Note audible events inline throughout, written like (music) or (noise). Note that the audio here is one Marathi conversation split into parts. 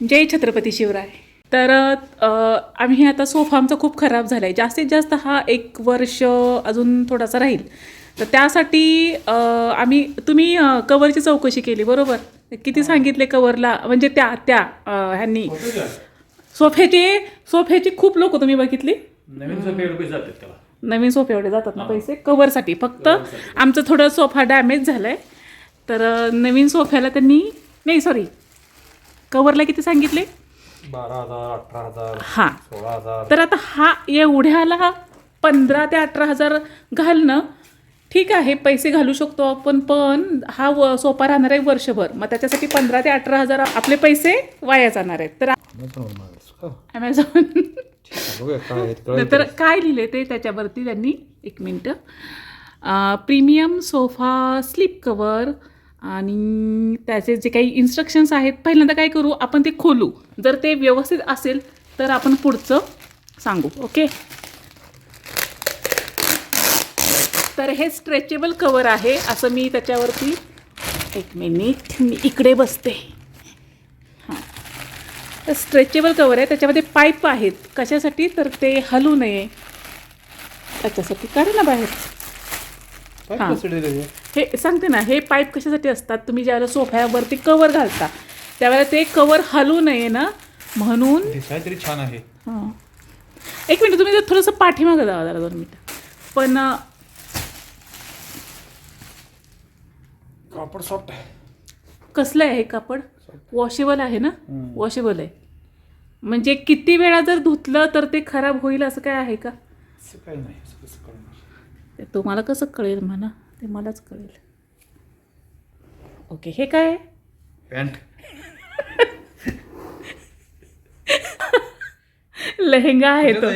जय छत्रपती शिवराय. तर आम्ही आता सोफा आमचा खूप खराब झाला आहे जास्तीत जास्त हा एक वर्ष अजून थोडासा राहील. तर त्यासाठी आम्ही तुम्ही कवरची चौकशी केली बरोबर? किती सांगितले कवरला? म्हणजे त्या त्या ह्यांनी. सोफ्याचे सोफ्याची खूप लोक तुम्ही बघितली? नवीन सोफे जातात त्याला नवीन सोफे एवढे जातात ना पैसे? कवरसाठी. फक्त आमचं थोडं सोफा डॅमेज झालं आहे तर नवीन सोफ्याला त्यांनी नाही सॉरी कवरला किती सांगितले? बारा हजार अठरा हजार हां. सोळा हजार. तर आता हा एवढ्याला पंधरा ते अठरा हजार घालणं ठीक आहे पैसे घालू शकतो आपण पण हा व सोपा राहणार आहे वर्षभर. मग त्याच्यासाठी पंधरा ते अठरा हजार आपले पैसे वाया जाणार आहेत. तर ॲमेझॉन तर काय लिहिले ते त्याच्यावरती त्यांनी? एक मिनटं. प्रीमियम सोफा स्लीप कवर आणि त्याचे जे काही इन्स्ट्रक्शन्स आहेत पहिल्यांदा काय करू आपण ते खोलू. जर ते व्यवस्थित असेल तर आपण पुढचं सांगू ओके तर हे स्ट्रेचेबल कवर आहे असं मी त्याच्यावरती एक मिनिट मी इकडे बसते. हां. तर स्ट्रेचेबल कवर आहे त्याच्यामध्ये पाईप आहेत. कशासाठी? तर ते हलू नये. त्याच्यासाठी काढा ना बाहेर हां. हे सांगते ना हे पाईप कशासाठी असतात? तुम्ही ज्यावेळेला सोफ्यावरती कवर घालता त्यावेळेला ते कवर हलू नये ना? म्हणून दिसायला तरी छान आहे. हां. एक मिनिट तुम्ही जर थोडंसं पाठीमागं जावा जरा दोन मिनटं. पण कापड सॉफ्ट आहे. कसलं आहे हे कापड? वॉशेबल आहे ना? वॉशेबल आहे. म्हणजे किती वेळा जर धुतलं तर ते खराब होईल असं काय आहे का? असं काही नाही असं कसं कळणार ते तुम्हाला कसं कळेल म्हणा. ते मलाच कळेल. ओके हे काय? पॅन्ट. लेहंगा आहे तो.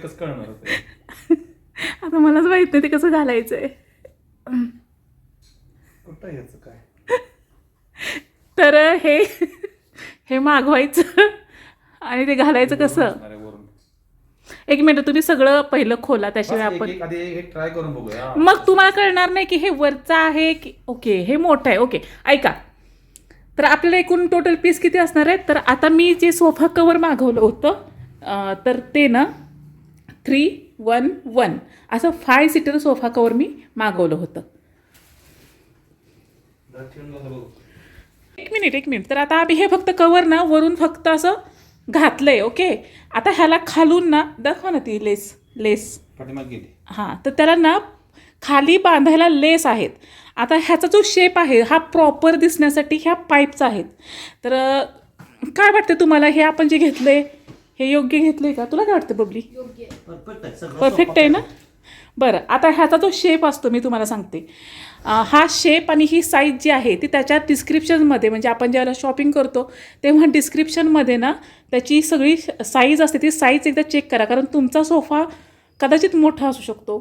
कसं कळणार आता मलाच माहीत नाही ते कसं घालायचंय. काय? तर हे हे मागवायचं आणि ते घालायचं कसं? एक मिनिट तुम्ही सगळं पहिलं खोला त्याशिवाय आपण ट्राय करून बघूया. मग तुम्हाला कळणार नाही की हे वरचं आहे की ओके हे मोठं आहे. ओके ऐका. तर आपल्याला एकूण टोटल पीस किती असणार आहे तर आता मी जे सोफा कवर मागवलं होतं तर ते ना थ्री वन वन असं फाय सीटर सोफा कवर मी मागवलं होतं. एक मिनिट एक मिनिट. तर आता आम्ही हे फक्त कवर ना वरून फक्त असं घातलंय ओके आता ह्याला खालून ना दाखवा ना ती लेस लेस. हां तर त्याला ना खाली बांधायला लेस आहेत. आता ह्याचा जो शेप आहे हा प्रॉपर दिसण्यासाठी ह्या पाईपचा आहेत. तर काय वाटतं तुम्हाला? हे आपण जे घेतलंय हे योग्य घेतलंय का? तुला काय वाटतं बबली? परफेक्ट आहे. ना? बरं आता ह्याचा जो शेप असतो मी तुम्हाला सांगते. हा शेप आणि ही साईज जी आहे ती त्याच्या डिस्क्रिप्शनमध्ये म्हणजे आपण ज्यावेळेला शॉपिंग करतो तेव्हा डिस्क्रिप्शनमध्ये ना त्याची सगळी साईज असते ती साईज एकदा चेक करा. कारण तुमचा सोफा कदाचित मोठा असू शकतो.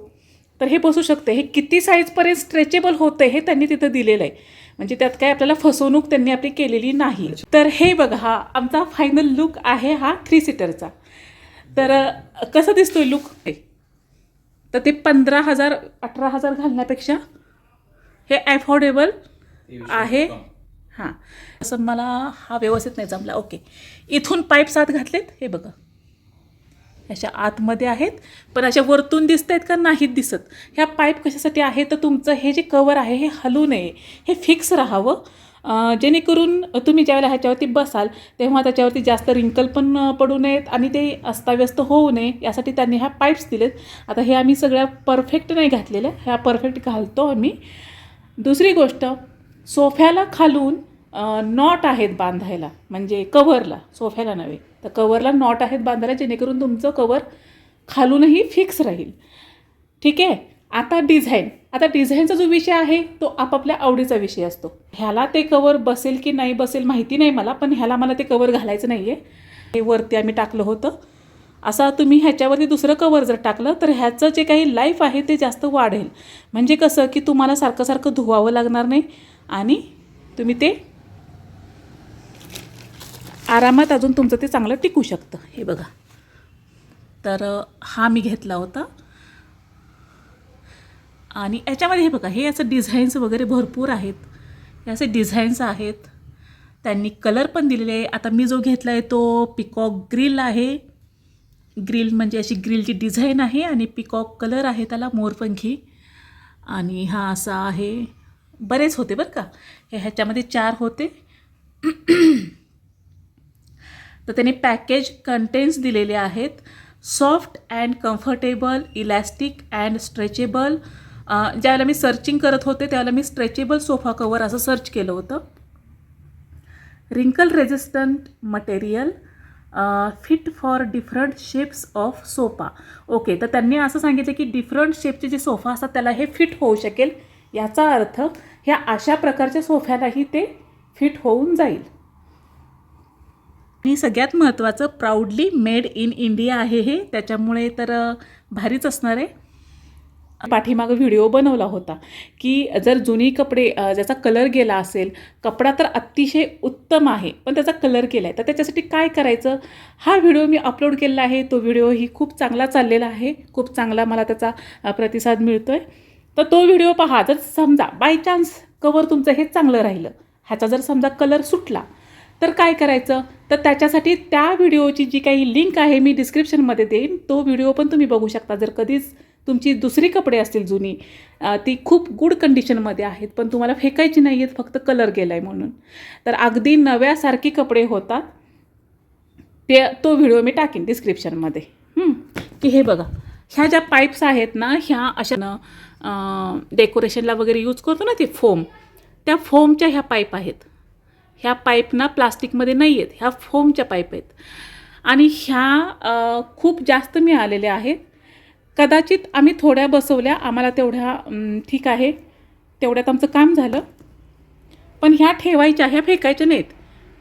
तर हे बसू शकते. हे किती साईजपर्यंत स्ट्रेचेबल होतं हे त्यांनी तिथं दिलेलं आहे. म्हणजे त्यात काय आपल्याला फसवणूक त्यांनी आपली केलेली नाही. तर हे बघा हा आमचा फायनल लुक आहे हा थ्री सीटरचा तर कसं दिसतोय लुक तर ते पंधरा हजार अठरा हजार घालण्यापेक्षा हे ॲफोर्डेबल आहे. हां. असं मला हा व्यवस्थित नाही जमला. ओके. इथून पाईप सात घातलेत. हे बघा. अशा आतमध्ये आहेत. पण अशा वरतून दिसत आहेत का नाहीत दिसत. ह्या पाईप कशासाठी आहे? तर तुमचं हे जे कवर आहे हे हलू नये. हे फिक्स राहावं. जेणेकरून तुम्ही ज्यावेळेला ह्याच्यावरती बसाल तेव्हा त्याच्यावरती जास्त रिंकल पण पडू नयेत आणि ते अस्ताव्यस्त होऊ नये यासाठी त्यांनी ह्या पाईप्स दिलेत. आता हे आम्ही सगळ्या परफेक्ट नाही घातलेल्या ह्या परफेक्ट घालतो आम्ही. दुसरी गोष्ट सोफ्याला खालून नॉट आहेत बांधायला म्हणजे कव्हरला सोफ्याला नव्हे. तर कव्हरला नॉट आहेत बांधायला जेणेकरून तुमचं कवर खालूनही फिक्स राहील. ठीक आहे? आता डिझाईन आता डिझाईनचा जो विषय आहे तो आपापल्या आवडीचा विषय असतो. ह्याला ते कवर बसेल की नाही बसेल माहिती नाही मला पण ह्याला मला ते कवर घालायचं नाही आहे हे वरती आम्ही टाकलं होतं. असा तुम्ही ह्याच्यावरती दुसरं कवर जर टाकलं तर ह्याचं जे काही लाईफ आहे ते जास्त वाढेल. म्हणजे कसं की तुम्हाला सारखं सारखं धुवावं लागणार नाही आणि तुम्ही ते आरामात अजून तुमचं ते चांगलं टिकू शकतं. हे बघा. तर हा मी घेतला होता. आणि याच्यामध्ये हे बघा हे याचं डिझाईन्स वगैरे भरपूर आहेत. हे असे डिझाईन्स आहेत. त्यांनी कलर पण दिलेले आहे. आता मी जो घेतला आहे तो पिकॉक ग्रिल आहे. ग्रिल म्हणजे अशी ग्रिलची डिझाईन आहे आणि पिकॉक कलर आहे त्याला मोरपंखी. आणि हा असा आहे. बरेच होते बरं का. हे ह्याच्यामध्ये चार होते. तर त्याने पॅकेज कंटेन्स दिलेले आहेत. Soft and comfortable elastic and stretchable ज्यावेळेला मी सर्चिंग करत होते त्यावेळेला मी स्ट्रेचेबल सोफा कवर असं सर्च केलं होतं. Wrinkle resistant material fit for different shapes of sofa okay तर त्यांनी असं सांगितलं की डिफरंट शेपचे जे सोफा असतात त्याला हे फिट होऊ शकेल. याचा अर्थ ह्या अशा प्रकारच्या सोफ्यालाही ते फिट होऊन जाईल. आणि सगळ्यात महत्त्वाचं प्राऊडली मेड इन इंडिया आहे हे. त्याच्यामुळे तर भारीच असणार आहे. पाठीमागं व्हिडिओ बनवला होता की जर जुनी कपडे ज्याचा कलर गेला असेल कपडा तर अतिशय उत्तम आहे पण त्याचा कलर गेला आहे तर त्याच्यासाठी काय करायचं? हा व्हिडिओ मी अपलोड केलेला आहे. तो व्हिडिओही खूप चांगला चाललेला आहे. खूप चांगला मला त्याचा प्रतिसाद मिळतो आहे तर तो व्हिडिओ पहा. जर समजा बाय चान्स कवर तुमचं हे चांगलं राहिलं ह्याचा जर समजा कलर सुटला तर काय करायचं? तर त्याच्यासाठी त्या व्हिडिओची जी काही लिंक आहे मी डिस्क्रिप्शनमध्ये देईन. तो व्हिडिओ पण तुम्ही बघू शकता. जर कधीच तुमची दुसरी कपडे असतील जुनी ती खूप गुड कंडिशनमध्ये आहेत पण तुम्हाला फेकायची नाही आहेत फक्त कलर गेला आहे म्हणून. तर अगदी नव्यासारखी कपडे होतात ते तो व्हिडिओ मी टाकीन डिस्क्रिप्शनमध्ये की हे बघा ह्या ज्या पाईप्स आहेत ना ह्या अशा ना डेकोरेशनला वगैरे यूज करतो ना ते फोम त्या फोमच्या ह्या पाईप आहेत. ह्या पाईप ना प्लास्टिकमध्ये नाही आहेत ह्या फोमच्या पाईप आहेत. आणि ह्या खूप जास्त मिळालेल्या आहेत. कदाचित आम्ही थोड्या बसवल्या आम्हाला तेवढ्या ठीक आहे. तेवढ्यात आमचं काम झालं. पण ह्या ठेवायच्या ह्या फेकायच्या नाहीत.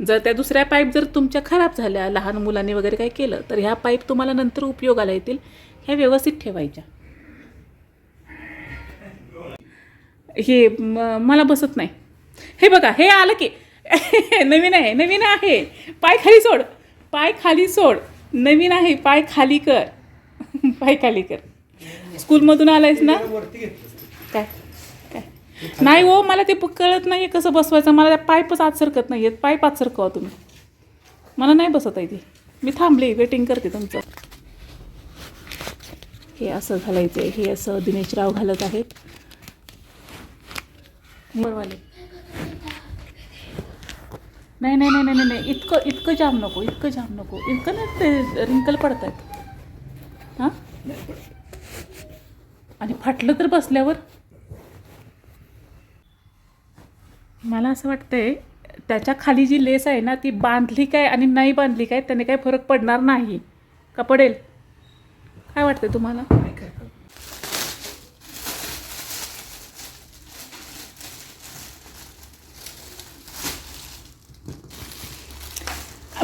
जर त्या दुसऱ्या पाईप जर तुमच्या खराब झाल्या लहान मुलांनी वगैरे काही केलं तर ह्या पाईप तुम्हाला नंतर उपयोगाला येतील. ह्या व्यवस्थित ठेवायच्या. हे मला बसत नाही. हे बघा हे आलं की (laughs) नवीन आहे नवीन आहे. पाय खाली सोड. पाय खाली सोड. नवीन आहे पाय खाली कर. (laughs) पाय खाली कर. स्कूलमधून आलायस ना? काय? काय? नाही हो मला ते कळत नाही आहे कसं बसवायचं. मला त्या पायपच आत सरकत नाही आहेत पायप आत सरकवा तुम्ही. मला नाही बसत आहे ती मी थांबले वेटिंग करते तुमचं. हे असं घालायचं आहे हे असं दिनेशराव घालत आहेत. बरवाले नाही नाही नाही नाही नाही, नाही. इतकं इतकं जाम नको इतकं जाम नको. इतकं नाही ते रिंकल पडत आहेत आणि फाटलं तर बसल्यावर? मला असं वाटतंय त्याच्याखाली जी लेस आहे ना ती बांधली काय आणि नाही बांधली काय त्याने काही फरक पडणार नाही. का पडेल? काय वाटतं तुम्हाला?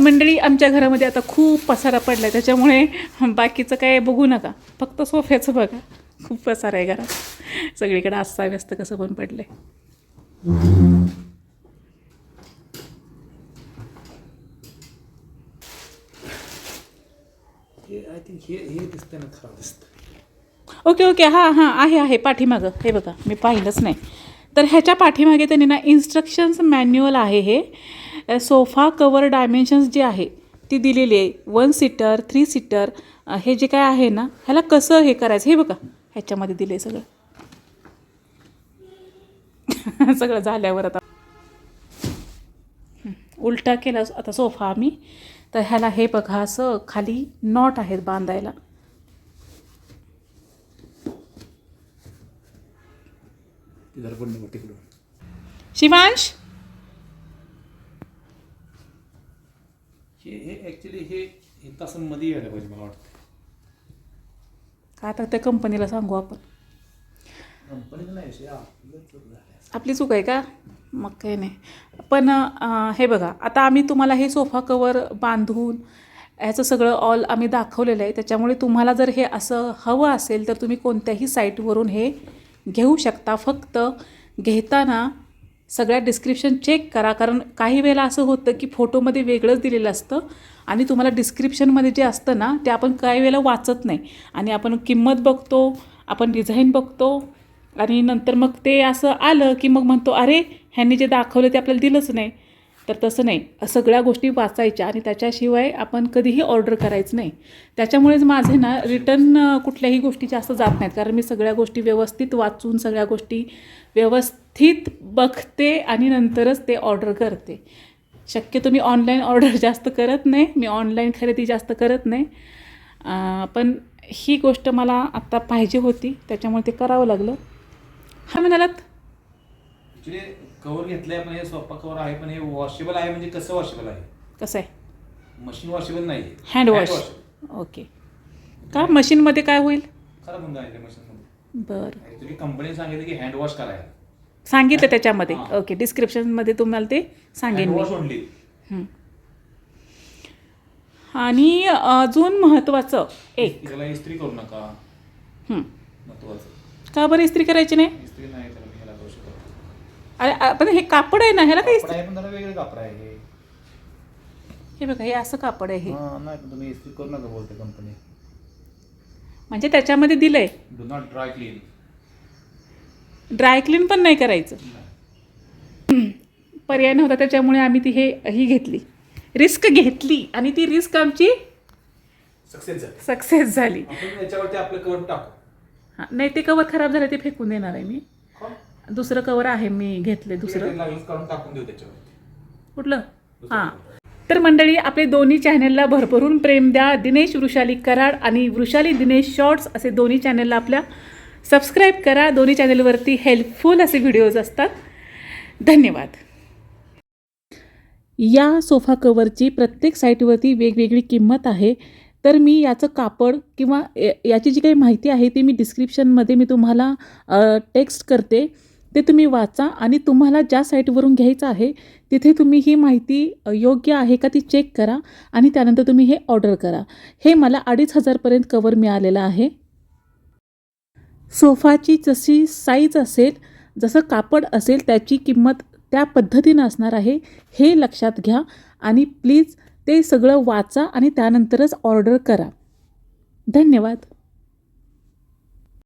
मंडळी आमच्या घरामध्ये आता खूप पसारा पडला आहे त्याच्यामुळे बाकीचं काय बघू नका. फक्त सोफ्याचं बघा. खूप पसारा आहे घरात. सगळीकडे अस्ताव्यस्त कसं पण पडलं आहे ओके ओके. हां हां आहे आहे. पाठीमागं. हे बघा मी पाहिलंच नाही. तर ह्याच्या पाठीमागे त्यांनी ना इन्स्ट्रक्शन्स मॅन्युअल आहे हे. सोफा कवर डायमेन्शन्स जे आहे ती दिलेली आहे. वन सीटर थ्री सीटर हे जे काय आहे ना ह्याला कसं हे करायचं? हे बघा ह्याच्यामध्ये दिले सगळं. (laughs) सगळं झाल्यावर आता. उलटा केला आता सोफा आम्ही. तर ह्याला हे बघा असं खाली नॉट आहेत बांधायला. शिवांश? हे हे ॲक्च्युली हे तासांमध्ये यायला पाहिजे मला वाटतं. काय आता त्या कंपनीला सांगू आपण. कंपनीचं नाही विषय आपलं चूक झाली असेल. आपली चूक आहे का? मग काही नाही. पण अं, हे बघा आता आम्ही तुम्हाला हे सोफा कवर बांधून ह्याचं सगळं ऑल आम्ही दाखवलेलं आहे. त्याच्यामुळे तुम्हाला जर हे असं हवं असेल तर तुम्ही कोणत्याही साईटवरून हे घेऊ शकता. फक्त घेताना सगळ्या डिस्क्रिप्शन चेक करा. कारण काही वेळेला असं होतं की फोटोमध्ये वेगळंच दिलेलं असतं आणि तुम्हाला डिस्क्रिप्शनमध्ये जे असतं ना ते आपण काही वेळेला वाचत नाही. आणि आपण किंमत बघतो आपण डिझाईन बघतो आणि नंतर मग ते असं आलं की मग म्हणतो अरे ह्यांनी जे दाखवलं ते आपल्याला दिलंच नाही. तर तसं नाही. सगळ्या गोष्टी वाचायच्या आणि त्याच्याशिवाय आपण कधीही ऑर्डर करायचं नाही. त्याच्यामुळेच माझे ना रिटर्न कुठल्याही गोष्टी जास्त जात नाहीत. कारण मी सगळ्या गोष्टी व्यवस्थित वाचून सगळ्या गोष्टी व्यवस्थित बघते आणि नंतरच ते ऑर्डर करते. शक्यतो मी ऑनलाईन ऑर्डर (laughs) जास्त करत नाही. मी ऑनलाईन खरेदी जास्त करत नाही. पण ही गोष्ट मला आत्ता पाहिजे होती. त्याच्यामुळे ते करावं लागलं. हा म्हणालात ऍक्च्युली कवर घेतलंय पण हे सोफा कवर आहे पण हे वॉशेबल आहे म्हणजे कसं वॉशेबल आहे? कसं आहे? मशीन वॉशेबल नाही हँड वॉश ओके का? मशीनमध्ये काय होईल? जाईल मशीन मध्ये. बरं. ऍक्च्युली कंपनी सांगितलं की हँड वॉश करायला. सांगितलं त्याच्यामध्ये. हां. ओके डिस्क्रिप्शनमध्ये तुम्हाला ते सांगेन हँड मी. वॉश ओनली हं. आणि अजून महत्त्वाचं एक. त्याला इस्त्री करू नका. हं. महत्वाचं. का बरं इस्त्री करायची नाही? इस्त्री नाही त्याला मी ह्याला करू शकत अरे पण हे कापड आहे ना ह्याला पण इस्त्री आहे पण त्याला वेगळे कापड आहे हे. हे बघा हे असं कापड आहे हे. हा, नाही पण तुम्ही इस्त्री करू नका बोलते कंपनी म्हणजे त्याच्यामध्ये दिलंय. Do not dry clean dry clean पण नाही करायचं. पर्याय नव्हता त्याच्यामुळे आम्ही ती हे ही घेतली. रिस्क घेतली आणि ती रिस्क आमची सक्सेस झालं. सक्सेस झाली. आपण याच्यावरती आपलं कवर टाकू. हां नाही ते कवर खराब झालं ते फेकून देणार आहे मी. दुसरं कवर आहे मी घेतले दुसरं. कुठलं? हां. तर मंडळी आपले दोन्ही चॅनलला भरभरून प्रेम द्या. दिनेश वृषाली कराड आणि वृषाली दिनेश शॉर्ट्स असे दोन्ही चॅनलला आपल्या सबस्क्राईब करा. दोन्ही चॅनलवरती हेल्पफुल असे व्हिडिओज असतात. धन्यवाद. या सोफा कवरची प्रत्येक साईटवरती वेगवेगळी किंमत आहे. तर मी याचं कापड किंवा याची जी काही माहिती आहे ती मी डिस्क्रिप्शनमध्ये मी तुम्हाला टेक्स्ट करते. ते तुम्ही वाचा आणि तुम्हाला ज्या साईटवरून घ्यायचं आहे तिथे तुम्ही ही माहिती योग्य आहे का ती चेक करा आणि त्यानंतर तुम्ही हे ऑर्डर करा. हे मला अडीच हजारपर्यंत कवर मिळालेलं आहे. सोफाची जशी साईज असेल जसं कापड असेल त्याची किंमत त्या पद्धतीनं असणार आहे हे लक्षात घ्या आणि प्लीज ते सगळं वाचा आणि त्यानंतरच ऑर्डर करा. धन्यवाद.